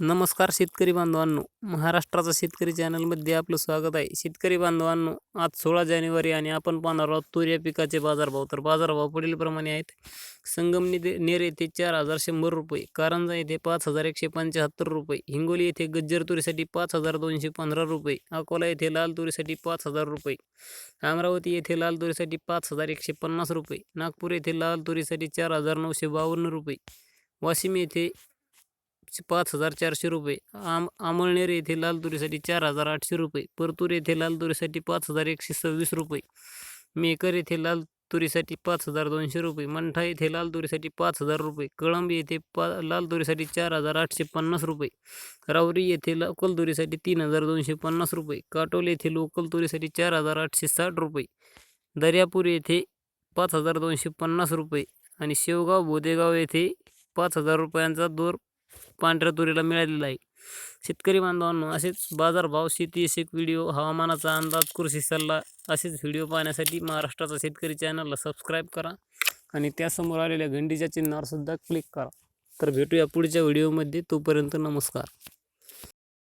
नमस्कार शेतकरी बांधवांनो. महाराष्ट्राचा शेतकरी चॅनलमध्ये आपलं स्वागत आहे. शेतकरी बांधवांनो आज सोळा जानेवारी आणि आपण पाहणार आहोत तूर या पिकाचे बाजारभाव. तर बाजारभाव पुढीलप्रमाणे आहेत. संगमनेर नेर येथे चार हजार शंभर रुपये कारंजा येथे पाच हजार एकशे पंच्याहत्तर रुपये हिंगोली येथे गज्जर तुरीसाठी पाच हजार दोनशे पंधरा रुपये अकोला येथे लाल तुरीसाठी पाच हजार रुपये अमरावती येथे लाल तुरीसाठी पाच हजार एकशे पन्नास रुपये नागपूर येथे लाल तुरीसाठी चार हजार नऊशे बावन्न रुपये वाशिम येथे पाच हजार चारशे रुपये. आम आमळनेर येथे लाल तुरीसाठी चार हजार आठशे रुपये. परतूर येथे लाल तुरीसाठी पाच हजार एकशे सव्वीस रुपये. मेकर येथे लाल तुरीसाठी पाच हजार दोनशे रुपये. मंठा येथे लाल तुरीसाठी पाच हजार रुपये. कळंब येथे पा लाल तुरीसाठी चार हजार आठशे पन्नास रुपये. रावरी येथे लोकल तुरीसाठी तीन हजार दोनशे पन्नास रुपये. काटोल येथे लोकल तुरीसाठी चार हजार आठशे साठ रुपये. दर्यापूर येथे पाच हजार दोनशे पन्नास रुपये. आणि शेवगाव बोदेगाव येथे पाच हजार रुपयांचा दर पांढऱ्या तुरीला मिळालेला आहे. शेतकरी बांधवांनो असेच बाजारभाव शेती विषयक व्हिडिओ हवामानाचा अंदाज कृषी सल्ला असेच व्हिडिओ पाहण्यासाठी महाराष्ट्राचा शेतकरी चॅनलला सबस्क्राईब करा आणि त्यासमोर आलेल्या घंटीच्या चिन्हावरसुद्धा क्लिक करा. तर भेटूया पुढच्या व्हिडिओमध्ये. तोपर्यंत नमस्कार.